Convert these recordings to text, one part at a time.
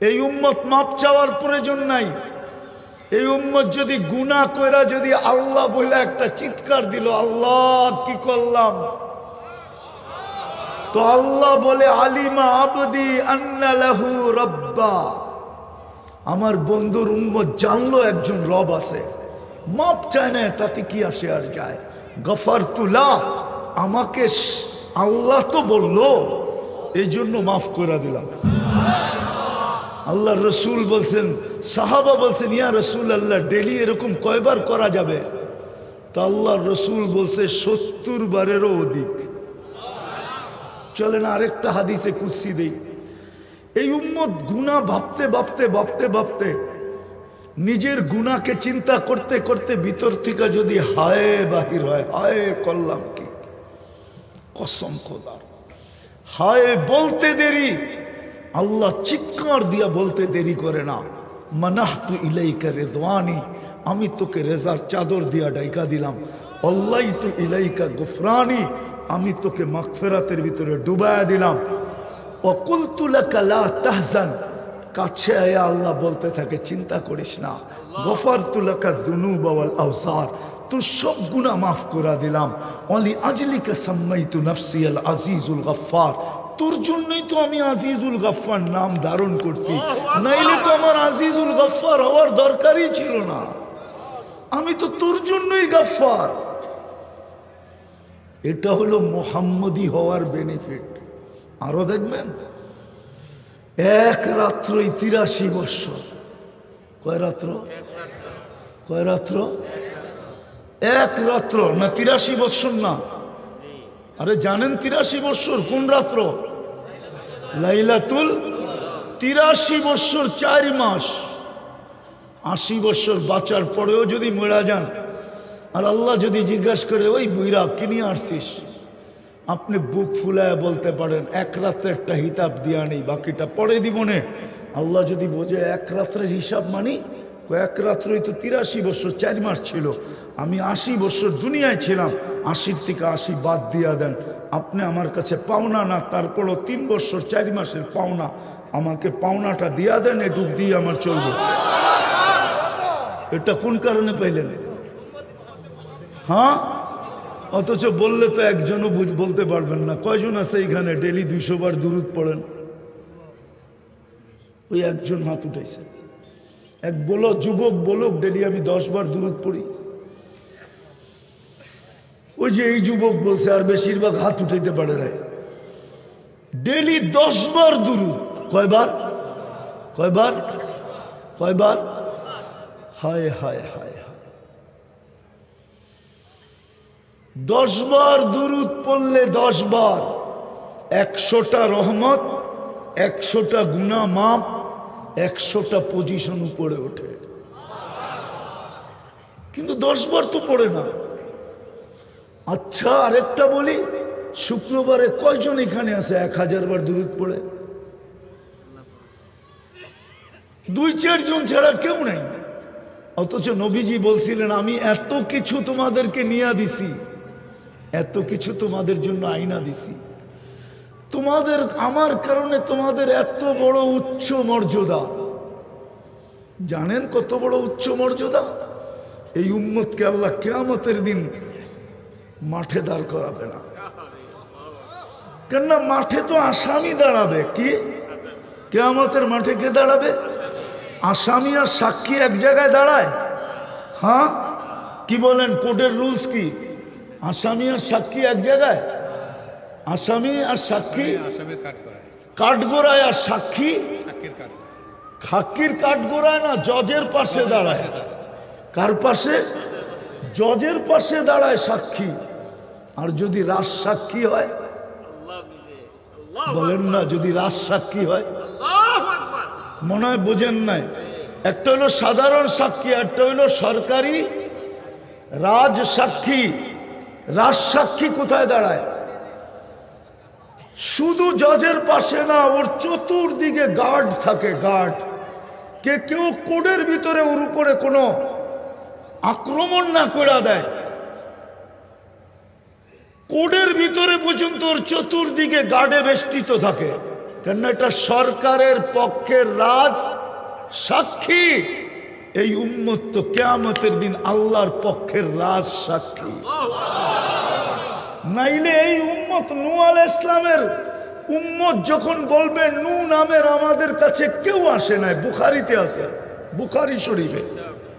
এই উম্মত মাপ চাওয়ার প্রয়োজন নাই। এই উম্মত যদি গুণা কইরা যদি আল্লাহ বলে একটা চিৎকার দিল, আল্লাহ, কি করলাম? তো আল্লাহ বলে, আলিমা আবদি আন্না লাহু রব্বা। আমার বন্ধুর উম্মত জানলো একজন রব আছে। মাপ চায় না, তাতে কি আসে আর যায়? গফার তুলা আমাকে আল্লাহ তো বলল। এই জন্য মাফ করে দিলাম। আল্লাহ রসুল বলছেন, সাহাবা বলছেন, ইয়া রসুল আল্লাহ ডেলি এরকম কয়বার করা যাবে? তা আল্লাহ রসুল বলছে, সত্তর বারেরও অধিক। চলেন আরেকটা হাদিসে কুৎসি দেই। এই উম্মত গুণা ভাবতে ভাবতে ভাবতে ভাবতে নিজের গুণাকে চিন্তা করতে করতে ভিতর থেকে যদি হায় বাহির হয়, হায় করলাম কি, কসম খোদার। হায় বলতে দেরি আল্লাহ চিৎকার দিয়া বলতে দেরি করে না। মানাহ তু ইলাইকা রেদওয়ানি, আমি তোকে রেজার চাদর দিয়া ডাইকা দিলাম। অল্লাই তু ইলাইকা গুফরানি, আমি তোকে মাগফিরাতের ভিতরে ডুবায়া দিলাম। অকুলতুলাকা লা তাহজান, কাছে আয়া আল্লাহ বলতে থাকে, চিন্তা করিস না। গফার তুলাকা দুনু বাওয়াল আওসার, তোর সব গুণা মাফ করা দিলাম। অলি আজলিকা সাম্মাই তু নফসি আল আজিজুল গফার তোর জন্যই তো আমি আজিজুল গফার নাম ধারণ করছি। নাইলে তো আমার আজিজুল গফার হওয়ার দরকারই ছিল না। আমি তো তোর জন্যই গফার এটা হলো মোহাম্মদী হওয়ার বেনিফিট আরও দেখবেন? এক রাত্রই তিরাশি বৎসর। কয় রাত্র? কয় রাত্র? এক রাত্র। না তিরাশি বৎসর না। আরে জানেন তিরাশি বৎসর কোন রাত্র? লাইলাতুল তিরাশি বৎসর চার মাস, আশি বৎসর বাঁচার পরেও যদি মেরা যান, আর আল্লাহ যদি জিজ্ঞাসা করে, ওই বুইরা কিনে আসছিস? আপনি বুক ফুলায় বলতে পারেন, এক রাত্রে একটা হিতাব দিয়া নেই, বাকিটা পরে দিব নে। আল্লাহ যদি বোঝে, এক রাত্রের হিসাব মানি কয়েক রাত্রই তো তিরাশি বছর, চার মাস ছিল, আমি আশি বছর দুনিয়ায় ছিলাম, আশির থেকে আশি বাদ দিয়া দেন। আপনি আমার কাছে পাওনা না তারপরও তিন বছর, চার মাসের পাওনা। আমাকে পাওনাটা দিয়া দেন এটুক দিয়ে আমার চলবে। এটা কোন কারণে পাইলেন? হ্যাঁ? অথচ বললে তো একজনও বলতে পারবেন না। কয়জন আছে এইখানে? ডেলি দুইশো বার দূরত পড়েন। ওই একজন হাত উঠেছে এক বলো যুবক, বলুক ডেলি আমি দশ বার দূরত পড়ি। ওই যে এই যুবক বলছে, আর বেশিরভাগ হাত উঠাইতে পারে না ডেলি দশ বার দূরত কয়বার? কয়বার? কয়বার? হায় হায় হায় হায়। দশ বার দুরুদ পড়লে দশ বার। একশোটা রহমত, একশোটা গুণা মাপ একশোটা পজিশন উপরে ওঠে। কিন্তু দশ বার তো পড়ে না। আচ্ছা আরেকটা বলি, শুক্রবারে কয়জন এখানে আছে? এক হাজার বার দূরত পড়ে। দুই চারজন ছাড়া কেউ নেই। অথচ নবীজি বলছিলেন, আমি এত কিছু তোমাদেরকে নিয়ে দিছি, এত কিছু তোমাদের জন্য আইনা দিছি। তোমাদের, আমার কারণে তোমাদের এত বড় উচ্চ মর্যাদা। জানেন কত বড় উচ্চ মর্যাদা? এই উম্মতকে আল্লাহ কেয়ামতের দিন মাঠে দাঁড় করাবে না। কেননা মাঠে তো আসামি দাঁড়াবে। কি? কেয়ামতের মাঠে কে দাঁড়াবে? আসামি আর সাক্ষী এক জায়গায় দাঁড়ায়। হ্যাঁ? কি বলেন কোর্টের রুলস কি? আসামি আর সাক্ষী এক জায়গায়? আসামি আর সাক্ষী? কাঠগোড়ায় আর সাক্ষী? সাক্ষীর কাঠগোড়ায় না জজের পাশে দাঁড়ায়। কার পাশে? জজের পাশে দাঁড়ায় সাক্ষী। আর যদি রাজ সাক্ষী হয়, বলেন না যদি রাজ সাক্ষী হয়। মনে হয় বোঝেন নাই। একটা হলো সাধারণ সাক্ষী একটা হলো সরকারি রাজ সাক্ষী। রাজ সাক্ষী কোথায় দাঁড়ায়? শুধু জজের পাশে না, ওর চতুর্দিকে গার্ড থাকে গার্ড কে কেউ কোডের ভিতরে ওর উপরে কোনো আক্রমণ না করে দেয়। কোডের ভিতরে পর্যন্ত ওর চতুর্দিকে গার্ডে বেষ্টিত থাকে। কেন এটা সরকারের পক্ষের রাজ সাক্ষী। এই উম্মত তো কেয়ামতের দিন আল্লাহর পক্ষের রাজ সাক্ষী। নাইলে এই উম্মত নু আল ইসলামের উম্মত যখন বলবে, নু নামের আমাদের কাছে কেউ আসে নাই। বুখারিতে আসে বুখারি শরীফে।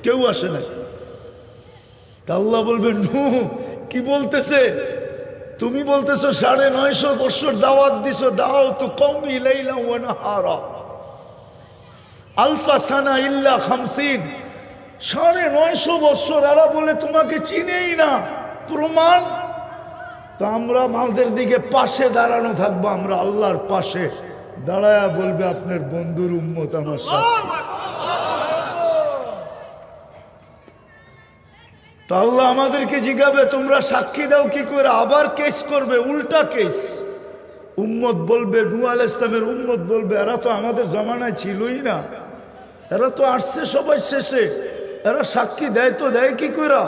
কেউ আসে নাই। আল্লাহ বলবে নু কি বলতেছে? তুমি বলতেছো সাড়ে নয়শো বৎসর দাওয়াত দিছো, দাও তো কমি নাহারা। আলফা সানা ইল্লা খামসিন। সাড়ে নয়শো বৎসর এরা বলে তোমাকে চিনেই না, প্রমাণ? তো আমরা আমাদের দিকে পাশে দাঁড়ানো থাকব, আমরা আল্লাহর পাশে। দাঁড়ায়া বলবে, আপনার বন্ধুর উম্মত আমার সাথে। তো আল্লাহ আমাদেরকে জিগাবে, তোমরা সাক্ষী দাও কি করে? আবার কেস করবে, উল্টা কেস উম্মত বলবে নু আল ইসলামের উম্মত বলবে, এরা তো আমাদের জমানায় ছিলই না। এরা তো আসছে সবাই শেষে। এরা সাক্ষী দেয় তো দেয় কি করে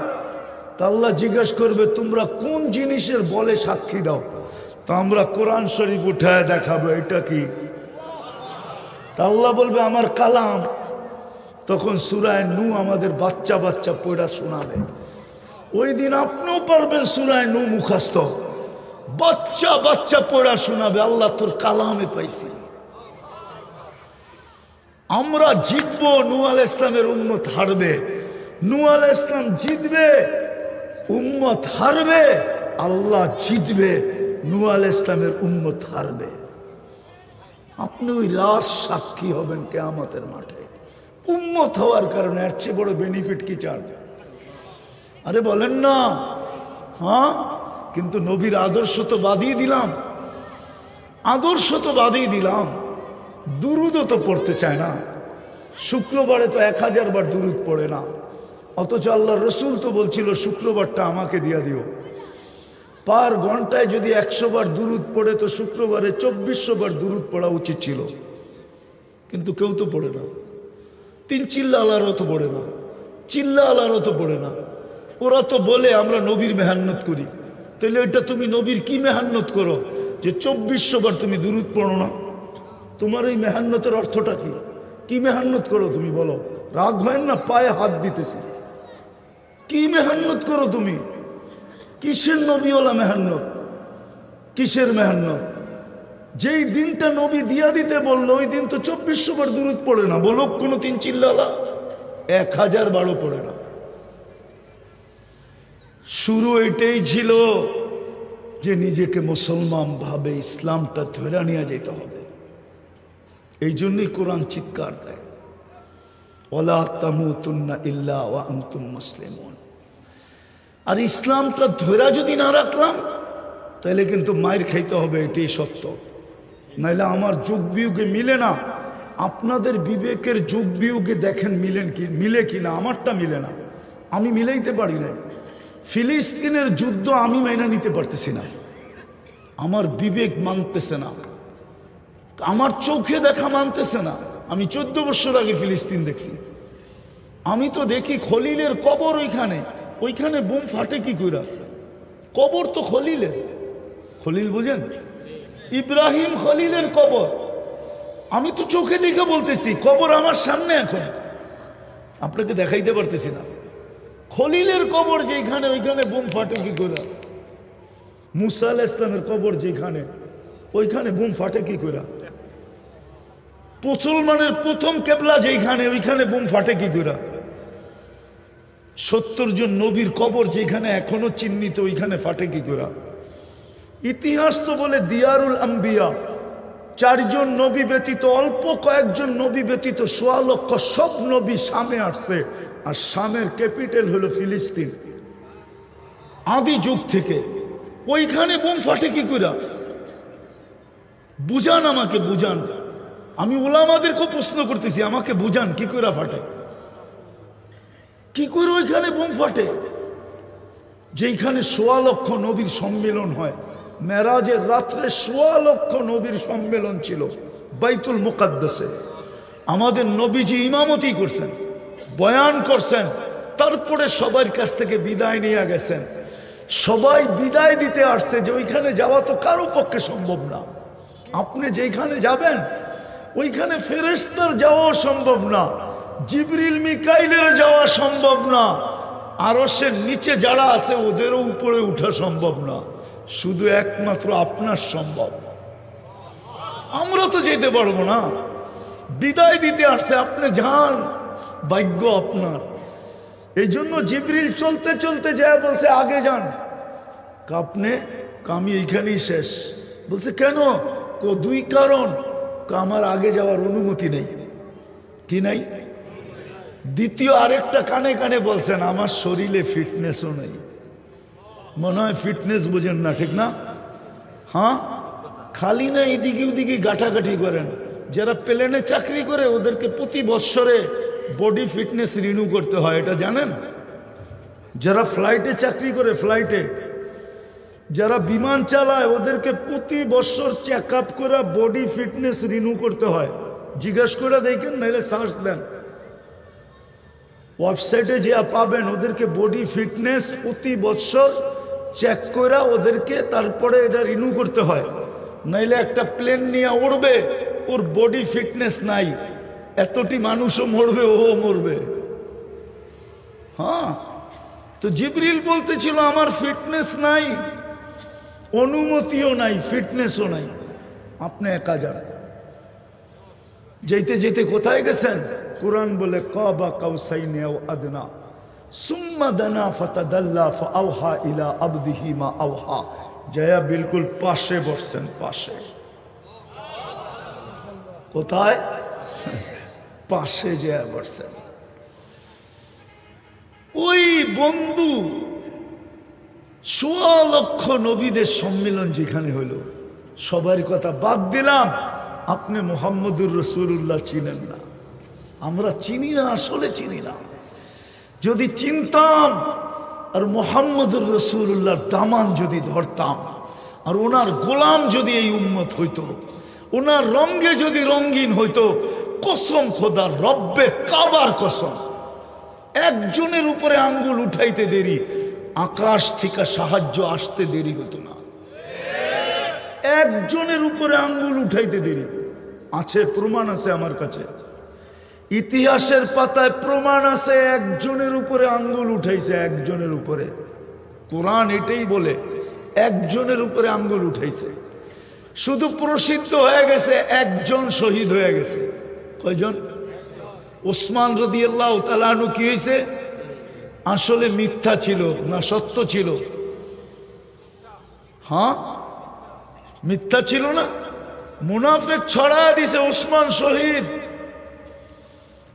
তা আল্লাহ জিজ্ঞেস করবে, তোমরা কোন জিনিসের বলে সাক্ষী দাও? তা আমরা কোরআন শরীফ উঠায় দেখাবো, এটা কি? তা আল্লাহ বলবে, আমার কালাম। তখন সুরায় নু আমাদের বাচ্চা বাচ্চা পড়া শোনাবে। ওই দিন আপনিও পারবেন সুরায় নু মুখাস্ত বাচ্চা বাচ্চা পড়া শোনাবে, আল্লাহ তোর কালামে পাইছি। আমরা জিতবো, নু আল ইসলামের উন্মত হারবে। নু আল ইসলাম জিতবে, উম্মত হারবে, আল্লাহ জিতবে, নু আল ইসলামের উম্মত হারবে। আপনি ওই রাস সাক্ষী হবেন কেয়ামতের মাঠে। উম্মত হওয়ার কারণে এর চেয়ে বড় বেনিফিট কি চান? আরে বলেন না। হ্যাঁ? কিন্তু নবীর আদর্শ তো বাদিয়ে দিলাম। আদর্শ তো বাদিয়ে দিলাম। দুরুদও তো পড়তে চায় না। শুক্রবারে তো এক হাজার বার দুরুদ পড়ে না। অথচ আল্লাহ রসুল তো বলছিল, শুক্রবারটা আমাকে দিয়া দিও। পার ঘন্টায় যদি একশো বার দুরুদ পড়ে, তো শুক্রবারে চব্বিশশো বার দুরুদ পড়া উচিত ছিল। কিন্তু কেউ তো পড়ে না। তিন চিল্লা আলারও তো পড়ে না চিল্লা আলারও তো পড়ে না। ওরা তো বলে, আমরা নবীর মেহান্নত করি। তাহলে এটা তুমি নবীর কি মেহান্নত করো? যে চব্বিশশো বার তুমি দুরুদ পড়ো না। তোমার এই মেহান্নতের অর্থটা কি? কি মেহান্নত করো তুমি বলো? রাগ হয় না? পায়ে হাত দিতেছি। কি মেহান্নত করো তুমি? কিসের নবীওয়ালা মেহান্নত? কিসের মেহান্নত? যেই দিনটা নবী দিয়া দিতে বলল, ওই দিন তো চব্বিশশো বার দূরত পড়ে না বলো কোনো তিন চিল্লালা। এক হাজার বারো পড়ে না। শুরু এটাই ছিল যে নিজেকে মুসলমান ভাবে ইসলামটা ধরে নিয়ে যেতে হবে। এই জন্যই কোরআন চিৎকার দেয়। ওলা তামুতুন্না ইল্লা ওয়া আনতুম মুসলিমুন। আর ইসলামটা ধৈরা যদি না রাখলাম, তাহলে কিন্তু মায়ের খাইতে হবে, এটাই সত্য। নাইলে আমার যুগ বিয়োগে মিলে না। আপনাদের বিবেকের যুগ বিয়োগে দেখেন মিলেন কি, মিলে কি না, আমারটা মিলে না। আমি মিলাইতে পারি না ফিলিস্তিনের যুদ্ধ আমি মেনে নিতে পারতেছি না। আমার বিবেক মানতেছে না। আমার চোখে দেখা মানতেছে না। আমি চোদ্দ বছর আগে ফিলিস্তিন দেখছি। আমি তো দেখি খলিলের কবর ওইখানে। ওইখানে বোম ফাটে কি কইরা? কবর তো খলিলের। খলিল বুঝেন? ইব্রাহিম খলিলের কবর। আমি তো চোখে দেখে বলতেছি, কবর আমার সামনে এখন। আপনাকে দেখাইতে পারতেছি না। খলিলের কবর যেখানে, ওইখানে বোম ফাটে কি করে? মুসা আল ইসলামের কবর যেখানে, ওইখানে বোম ফাটে কি করে? মুসলমানের প্রথম কেবলা যেখানে ওইখানে বোম ফাটে কি করে? সত্তর জন নবীর কবর যেখানে এখনও চিহ্নিত, ওইখানে ফাটে কি করে? ইতিহাস তো বলে দিয়ারুল আম্বিয়া। চারজন নবী ব্যতীত, অল্প কয়েকজন নবী ব্যতীত, সোয়া লক্ষ সব নবী সামে আসছে। আর সামের ক্যাপিটাল হলো ফিলিস্তিন। আদি যুগ থেকে। ওইখানে বোম ফাটে কি করে বুঝান আমাকে, বুঝান। আমি ওলামাদেরকেও প্রশ্ন করতেছি, আমাকে বুঝান, কি করে ফাটে? কি করে ওইখানে বোম ফাটে? যেইখানে সোয়া লক্ষ নবীর সম্মেলন হয়। মেরাজের রাত্রে সোয়া লক্ষ নবীর সম্মেলন ছিল, বাইতুল মুকাদ্দাসে। আমাদের নবীজি ইমামতি করছেন, বয়ান করছেন, তারপরে সবার কাছ থেকে বিদায় নিয়ে গেছেন। সবাই বিদায় দিতে আসছে যে ওইখানে যাওয়া তো কারও পক্ষে সম্ভব না। আপনি যেখানে যাবেন, ওইখানে ফেরেস্তার যাওয়া সম্ভব না, জিবরিল মিকাইলের যাওয়া সম্ভব না আরও সে নিচে যারা আছে ওদেরও উপরে উঠা সম্ভব না। শুধু একমাত্র আপনার সম্ভব। আমরা তো যেতে পারব না। বিদায় দিতে আসছে, আপনি যান। ভাগ্য আপনার। এই জন্য জিবরিল চলতে চলতে যায়, বলছে, আগে যান। আপনি আমি এইখানেই শেষ। বলছে, কেন? কো দুই কারণ। আমার আগে যাওয়ার অনুমতি নেই। কি নাই? দ্বিতীয় আরেকটা কানে কানে বলছেন, আমার শরীরে ফিটনেসও নেই। মনে হয় ফিটনেস বোঝেন না, ঠিক না? হ্যাঁ? খালি না এদিকে ওদিকে গাঠাগাঠি করেন। যারা প্লেনে চাকরি করে, ওদেরকে প্রতি বৎসরে বডি ফিটনেস রিনিউ করতে হয়, এটা জানেন? যারা ফ্লাইটে চাকরি করে ফ্লাইটে যারা বিমান চালায়, ওদেরকে প্রতি বছর চেক আপ করে বডি ফিটনেস রিনিউ করতে হয়। জিজ্ঞেস করে দেখেন, নাহলে সার্চ দেন। ওয়েবসাইটে যা পাবেন, ওদেরকে বডি ফিটনেস প্রতি বছর চেক করে ওদেরকে তারপরে এটা রিনিউ করতে হয়। নাইলে একটা প্লেন নিয়ে উড়বে, ওর বডি ফিটনেস নাই। এতটি মানুষও মরবে, ও মরবে। হ্যাঁ? তো জিবরিল বলতেছিল, আমার ফিটনেস নাই, অনুমতিও নাই ফিটনেসও নাই। আপনি একা যান। যেতে যেতে কোথায় গেছেন? কোরআন বলে, কবা কাউসাইনে আদনা। সুম্মা দানা ফাতাদাল্লা ফাআওহা ইলা জয়া বিলকুল পাশে বসছেন, পাশে। পাশে জয়া বসছেন। ওই বন্ধু সোয়া লক্ষ নবীদের সম্মেলন যেখানে হলো সবার কথা বাদ দিলাম, আপনি মোহাম্মদুর রসুল্লাহ চিনেন না। আমরা চিনি না, আসলে চিনি না। যদি চিনতাম, আর মোহাম্মদুর রসুল্লাহর দামান যদি ধরতাম, আর ওনার গোলাম যদি এই উন্মত হইতো, ওনার রঙ্গে যদি রঙ্গিন হইতো, কসম খোদা, রব্বে কাবার কসম। একজনের উপরে আঙ্গুল উঠাইতে দেরি, আকাশ থেকে সাহায্য আসতে দেরি হতো না। একজনের উপরে আঙ্গুল উঠাইতে দেরি। আছে, প্রমাণ আছে আমার কাছে। ইতিহাসের পাতায় প্রমাণ আছে, একজনের উপরে আঙ্গুল উঠাইছে, একজনের উপরে। কোরআন এটাই বলে, একজনের উপরে আঙ্গুল উঠাইছে। শুধু প্রসিদ্ধ হয়ে গেছে, একজন শহীদ হয়ে গেছে। কয়জন? ওসমান রদি আল্লাহ তালানু কি হয়েছে আসলে মিথ্যা ছিল না সত্য ছিল। হ্যাঁ? মিথ্যা ছিল না। মুনাফেক ছড়া দিছে ওসমান শহীদ।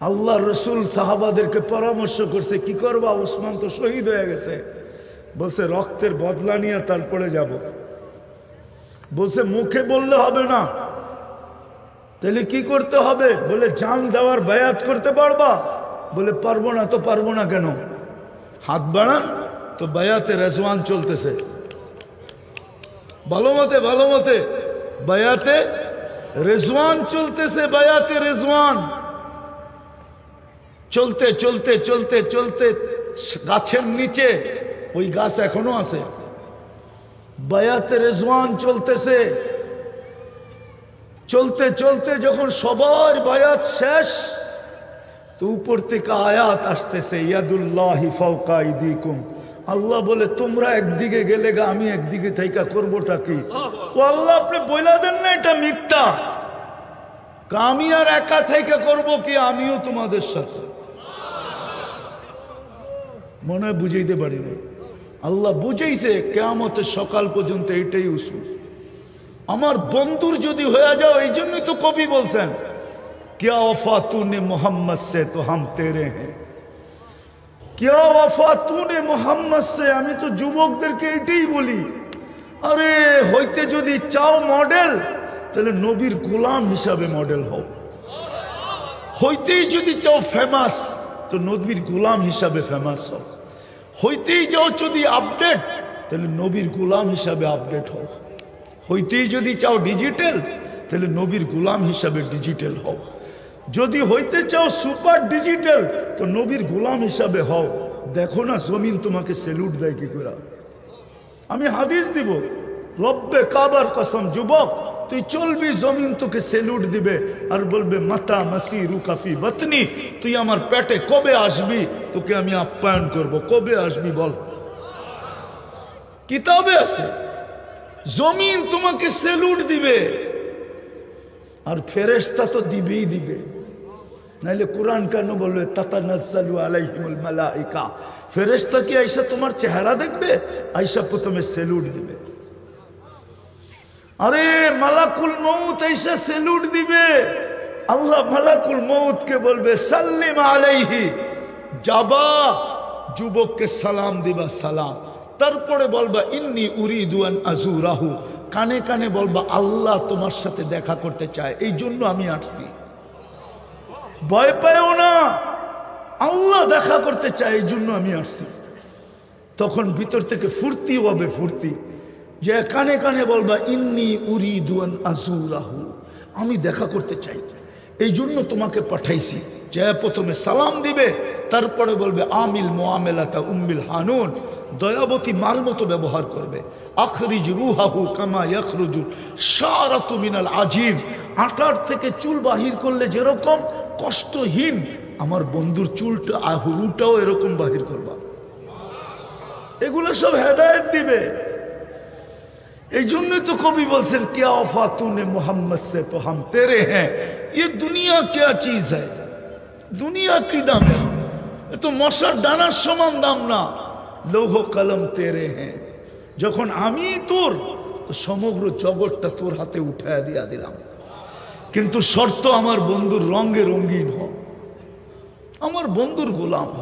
আল্লাহ রসুল সাহাবাদেরকে পরামর্শ করছে, কি করবা? ওসমান তো শহীদ হয়ে গেছে। বলছে, রক্তের বদলা নিয়ে তারপরে যাব। বলছে, মুখে বললে হবে না। তাহলে কি করতে হবে? বলে, জান দেওয়ার বায়াত করতে পারবা? বলে, পারব না তো পারব না কেন? হাত বাড়ান, তো বায়াতে রেজওয়ান চলতেছে। ভালো মতে ভালো মতে, বায়াতে রেজওয়ান চলতেছে, বায়াতে রেজওয়ান। চলতে চলতে চলতে চলতে গাছের নিচে ওই গাছ এখনও আছে। বায়াতে রেজওয়ান চলতেছে। চলতে চলতে যখন সবার বায়াত শেষ, তো উপর থেকে আয়াত আসতেছে, ইয়াদুল্লাহি আল্লাহ বলে, তোমরা একদিকে গেলে গা, আমি একদিকে থাইকা করবোটা কি? ও আল্লাহ, আপনি বইলা দেন না, এটা মিথ্যা। আমি আর একা থাইকা করব কি? আমিও তোমাদের সাথে। মনে হয় বুঝাইতে পারি না আল্লাহ বুঝাইছে কেয়ামতের সকাল পর্যন্ত এটাই উসুল আমার বন্ধুর যদি হয়ে যাও এই জন্যই তো কবি বলছেন क्या वफा तूने मोहम्मद से तो हम तेरे हैं क्या वफा तूने मोहम्मद से আমি তো যুবকদেরকে এটাই বলি আরে হইতে যদি চাও মডেল তাহলে নবীর গোলাম হিসাবে মডেল হও হইতেই যদি চাও ফেমাস তো নবীর গোলাম হিসাবে ফেমাস হও। হইতেই যাও যদি আপডেট তাহলে নবীর গোলাম হিসাবে আপডেট হও। হইতেই যদি চাও ডিজিটাল তাহলে নবীর গোলাম হিসাবে ডিজিটাল হও। যদি হইতে চাও সুপার ডিজিটাল তো নবীর গোলাম হিসাবে হও। দেখো না জমিন তোমাকে সেলুট দেয় কি করে? আমি হাদিস দিব, রব্বে কাবার কসম, যুবক তুই চলবি জমিন তোকে সেলুট দিবে আর বলবে, মাতা মাসি রুকাফি বতনি, তুই আমার পেটে কবে আসবি? তোকে আমি আপ্যায়ন করব। কবে আসবি বল? কিতাবে আছে, জমিন তোমাকে সেলুট দিবে আর ফেরেস্তা তো দিবেই দিবে। নাইলে কোরআন কেন বলবে তাতা নাজ্জালু আলাইহিমুল মালাইকা। ফেরেশতা কি আইসা তোমার চেহারা দেখবে, আইসা প্রথমে সেলুট দিবে। আরে মালাকুল মৌত আইসা সেলুট দিবে। আল্লাহ মালাকুল মৌতকে বলবে, সাল্লিম আলাইহি। যাবা, যুবককে সালাম দিবা, সালাম। তারপরে বলবা, ইন্নি উরিদুয়ান আজুরাহু কানে কানে বলবা, আল্লাহ তোমার সাথে দেখা করতে চায়, এই জন্য আমি আসছি। ভয় পায়ও না, আল্লাহ দেখা করতে চায়, এই জন্য আমি আসছি। তখন ভিতর থেকে ফুর্তি হবে, ফুর্তি। যে কানে কানে বলবা, ইন্নি উরি দুয়ান আজুরাহু আমি দেখা করতে চাই। এই জন্য তোমাকে পাঠাইছি। যে প্রথমে সালাম দিবে, তারপরে বলবে, আমিল মোয়ামেলাতা উম্মিল হানুন। দয়াবতী মার মতো ব্যবহার করবে। আখরিজ রুহাহু কামা ইয়াখরুজু। সারাতু মিনাল আজিব আটার থেকে চুল বাহির করলে যেরকম কষ্টহীন, আমার বন্ধুর চুলটা আহুরুটাও এরকম বাহির করবা। এগুলো সব হেদায়ত দিবে। এই জন্যই তো কবি বলছেন क्या वफा तूने मोहम्मद से तो हम तेरे हैं ये दुनिया क्या चीज है दुनिया की दाम है এ তো মশার দানার সমান দাম না লৌহ কলম তেরে হ্যাঁ যখন আমি তোর তো সমগ্র জগৎটা তোর হাতে উঠায় দিয়া দিলাম কিন্তু শর্ত আমার বন্ধুর রঙে রঙিন হ আমার বন্ধুর গোলাম হ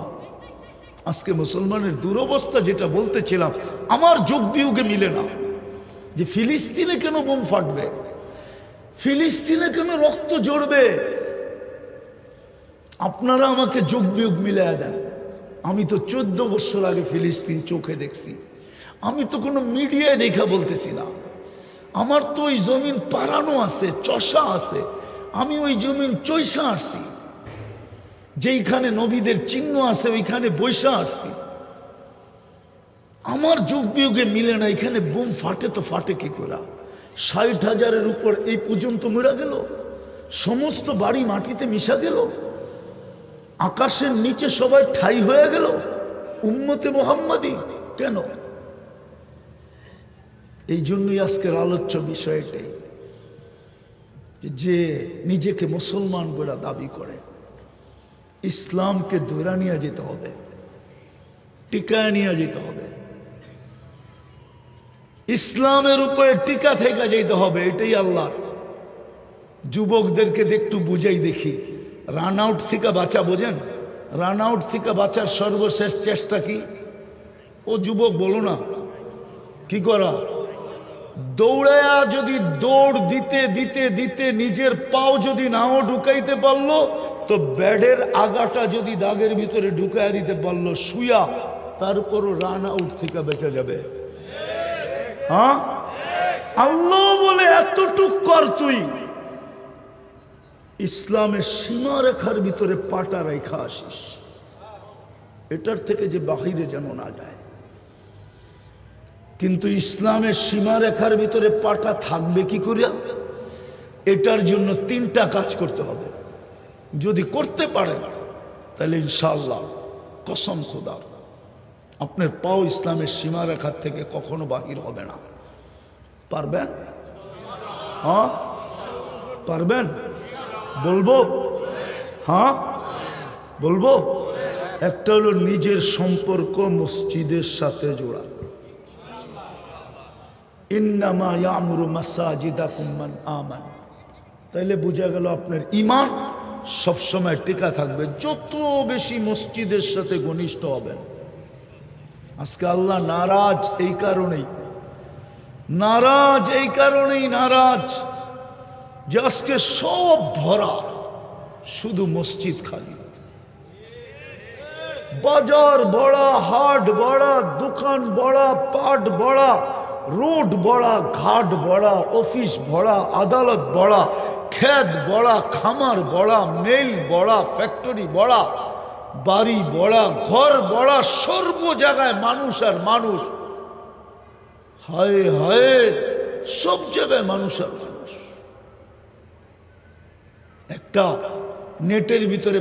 আজকে মুসলমানের দুরবস্থা যেটা বলতেছিলাম আমার যোগ বিয়োগে মিলে না যে ফিলিস্তিনে কেন বোম ফাটবে? ফিলিস্তিনে কেন রক্ত জড়বে আপনারা আমাকে যোগ বিয়োগ মিলিয়ে দেন। আমি তো চোদ্দ বছর আগে ফিলিস্তিন চোখে দেখছি। আমি তো কোনো মিডিয়ায় দেখা বলতেছি না। আমার তো ওই জমিন পারানো আছে, চষা আছে। আমি ওই জমিন চৈসা আসছি। যেইখানে নবীদের চিহ্ন আছে, ওইখানে বৈশা আসছি। আমার যুগ বিয়োগে মিলে না, এখানে বোম ফাটে তো ফাটে কি করে? ষাট হাজারের উপর এই পর্যন্ত মরা গেল? সমস্ত বাড়ি মাটিতে মিশা গেল? আকাশের নিচে সবাই ঠাই হয়ে গেল? উম্মতে মোহাম্মদী? কেন? এই জন্যই আজকের আলোচ্য বিষয় এটাই যে নিজেকে মুসলমান বলে দাবি করে, ইসলামকে দৌড়া নিয়ে যেতে হবে, টিকায় নিয়ে যেতে হবে। ইসলামের উপরে টিকা থেকে যেতে হবে, এটাই আল্লাহর। যুবকদেরকে একটু বুঝাই দেখি। রান আউট থেকে বাঁচা, বোঝেন? রান আউট থেকে বাঁচার সর্বশেষ চেষ্টা কি? ও যুবক, বলো না। কি করা? দৌড়ায়া যদি দৌড় দিতে দিতে দিতে নিজের পাও যদি নাও ঢুকাইতে পারল, তো ব্যাডের আগাটা যদি দাগের ভিতরে ঢুকাইয়া দিতে পারল শুয়া তারপরও রান আউট থেকে বেঁচে যাবে। হ্যাঁ? আল্লাহ বলে, এতটুক কর তুই। ইসলামের সীমারেখার ভিতরে পাটা রেখা আসিস। এটার থেকে যে বাহিরে যেন না যায়। কিন্তু ইসলামের সীমারেখার ভিতরে পাটা থাকবে কি করে এটার জন্য তিনটা কাজ করতে হবে। যদি করতে পারেন, তাহলে ইনশাল্লাহ কসম খোদার। আপনার পাও ইসলামের সীমারেখার থেকে কখনো বাহির হবে না। পারবেন? হ্যাঁ? পারবেন? বলব? হ্যাঁ? বলব? একটা হলো নিজের সম্পর্ক মসজিদের সাথে জোড়া। ইন্নামা ইয়ামুরু মাসাজিদাকুম মান আমান। তাইলে বোঝা গেল আপনার ইমান সবসময় টিকা থাকবে। যত বেশি মসজিদের সাথে ঘনিষ্ঠ হবেন আজকে আল্লাহ নারাজ এই কারণেই। নারাজ এই কারণেই নারাজ যে আজকে সব ভরা, শুধু মসজিদ খালি। বাজার বড়া, হাট বড়া, দোকান বড়া, পাট বড়া, রোড বড়া, ঘাট বড়া, অফিস বড়া, আদালত বড়া, ক্ষেত বড়া, খামার বড়া, মেল বড়া, ফ্যাক্টরি বড়া বাড়ি বড়া, ঘর বড়া, সর্ব জায়গায় মানুষ আর মানুষ। হায় হায়, সব জায়গায় মানুষ আর মানুষ। একটা নেটের ভিতরে